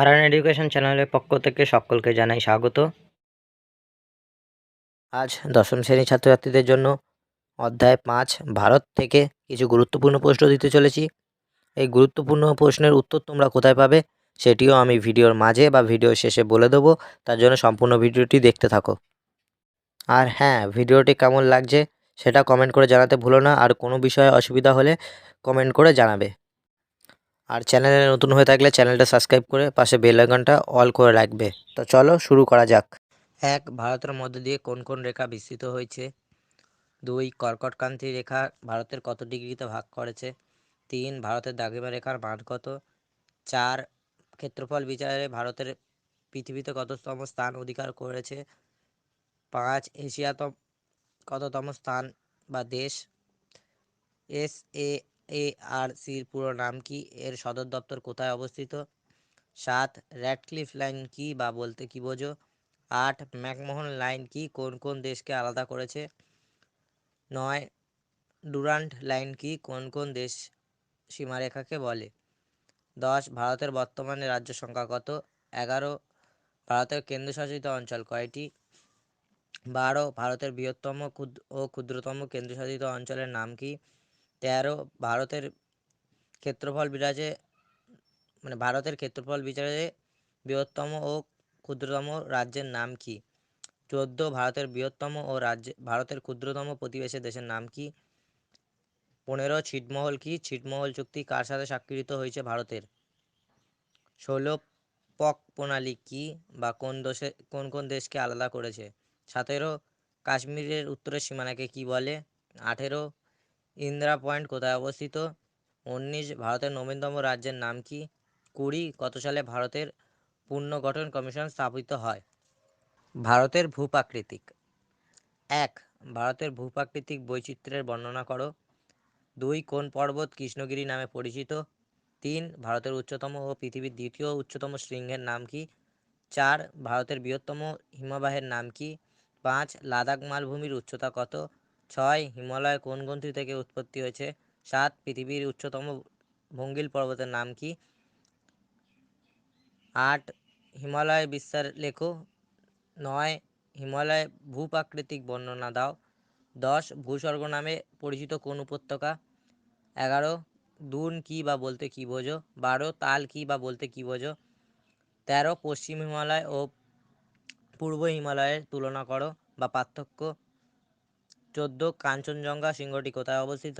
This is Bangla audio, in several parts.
হারান এডুকেশন চ্যানেলের পক্ষ থেকে সকলকে জানাই স্বাগত। আজ দশম শ্রেণির ছাত্রছাত্রীদের জন্য অধ্যায় পাঁচ, ভারত থেকে কিছু গুরুত্বপূর্ণ প্রশ্ন দিতে চলেছি। এই গুরুত্বপূর্ণ প্রশ্নের উত্তর তোমরা কোথায় পাবে সেটিও আমি ভিডিওর মাঝে বা ভিডিও শেষে বলে দেবো, তার জন্য সম্পূর্ণ ভিডিওটি দেখতে থাকো। আর হ্যাঁ ভিডিওটি কেমন লাগছে সেটা কমেন্ট করে জানাতে ভুলো না, আর কোনো বিষয়ে অসুবিধা হলে কমেন্ট করে জানাবে। আর চ্যানেলে নতুন হয়ে থাকলে চ্যানেলটা সাবস্ক্রাইব করে পাশে বেল আইকনটা অল করে রাখবে। তো চলো শুরু করা যাক। এক, ভারতের মধ্য দিয়ে কোন কোন রেখা বিস্তৃত হয়েছে? দুই, কর্কটক্রান্তি রেখা ভারতের কত ডিগ্রিতে ভাগ করেছে? তিন, ভারতের দাগিমা রেখার মান কত? চার, ক্ষেত্রফল বিচারে ভারতের পৃথিবীতে কততম স্থান অধিকার করেছে? পাঁচ এশিয়াতম কততম স্থান বা দেশ? এস, এ এ আর সির পুরো নাম কি? এর সদর দপ্তর কোথায় অবস্থিত? সাত, র্যাডক্লিফ লাইন কি বা বলতে কি বোঝো? আট, ম্যাকমোহন লাইন কি? কোন কোন দেশকে আলাদা করেছে? নয়, ডুরান্ট লাইন কি? কোন কোন দেশ সীমারেখাকে বলে? দশ, ভারতের বর্তমানে রাজ্য সংখ্যা কত? এগারো, ভারতের কেন্দ্রশাসিত অঞ্চল কয়টি? বারো, ভারতের বৃহত্তম ক্ষুদ্র ও ক্ষুদ্রতম কেন্দ্রশাসিত অঞ্চলের নাম কি? তেরো ভারতের ক্ষেত্রফল বিরাজে মানে ভারতের ক্ষেত্রফল বিচারে বৃহত্তম ও ক্ষুদ্রতম রাজ্যের নাম কি? চোদ্দ ভারতের বৃহত্তম ও রাজ্য, ভারতের ক্ষুদ্রতম প্রতিবেশী দেশের নাম কি? পনেরো ছিটমহল কি? ছিটমহল চুক্তি কার সাথে স্বাক্ষরিত হয়েছে ভারতের? ষোলো পক প্রণালী কি বা কোন দেশে, কোন কোন দেশকে আলাদা করেছে? সতেরো কাশ্মীরের উত্তরের সীমানাকে কি বলে? আঠেরো ইন্দিরা পয়েন্ট কোথায় অবস্থিত? উনিশ, ভারতের নবীনতম রাজ্যের নাম কি? কুড়ি, কত সালে ভারতের পুনর্গঠন কমিশন স্থাপিত হয়? ভারতের ভূপ্রাকৃতিক। এক, ভারতের ভূপ্রাকৃতিক বৈচিত্র্যের বর্ণনা করো। দুই, কোন পর্বত কৃষ্ণগিরি নামে পরিচিত? তিন, ভারতের উচ্চতম ও পৃথিবীর দ্বিতীয় উচ্চতম শৃঙ্গের নাম কি? চার, ভারতের বৃহত্তম হিমবাহের নাম কি? পাঁচ, লাদাখ মালভূমির উচ্চতা কত? ছয় হিমালয় কোন গ্রন্থি থেকে উৎপত্তি হয়েছে? সাত পৃথিবীর উচ্চতম ভঙ্গিল পর্বতের নাম কি? আট হিমালয় বিস্তার লেখো। নয় হিমালয় ভূপ্রাকৃতিক বর্ণনা দাও। দশ ভূস্বর্গ নামে পরিচিত কোন উপত্যকা? এগারো দুন কি বা বলতে কি বোঝো? বারো তাল কি বা বলতে কি বোঝো? তেরো পশ্চিম হিমালয় ও পূর্ব হিমালয়ের তুলনা করো বা পার্থক্য চোদ্দ কাঞ্চনজঙ্ঘা শৃঙ্গটি কোথায় অবস্থিত?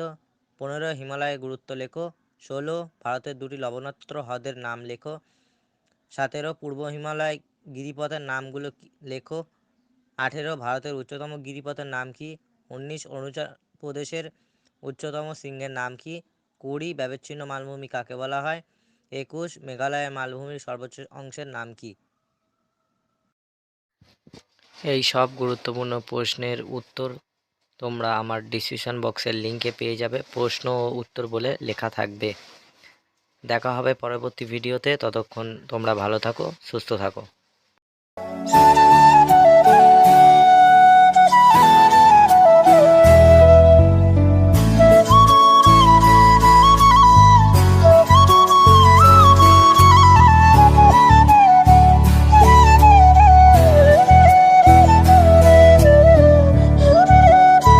পনেরো হিমালয়ের গুরুত্ব লেখো। ষোলো, ভারতের দুটি লবণাত্র হ্রদের নাম লেখো। সতেরো, পূর্ব হিমালয় গিরিপথের নামগুলো লেখো। আঠেরো, ভারতের উচ্চতম গিরিপথের নাম কি? উনিশ, অরুণাচল প্রদেশের উচ্চতম শৃঙ্গের নাম কি? কুড়ি, ব্যবচ্ছিন্ন মালভূমি কাকে বলা হয়? একুশ মেঘালয়ের মালভূমির সর্বোচ্চ অংশের নাম কি? এই সব গুরুত্বপূর্ণ প্রশ্নের উত্তর তোমরা আমার ডিসক্রিপশান বক্সের লিঙ্কে পেয়ে যাবে। প্রশ্ন ও উত্তর বলে লেখা থাকবে। দেখা হবে পরবর্তী ভিডিওতে ততক্ষণ তোমরা ভালো থাকো, সুস্থ থাকো।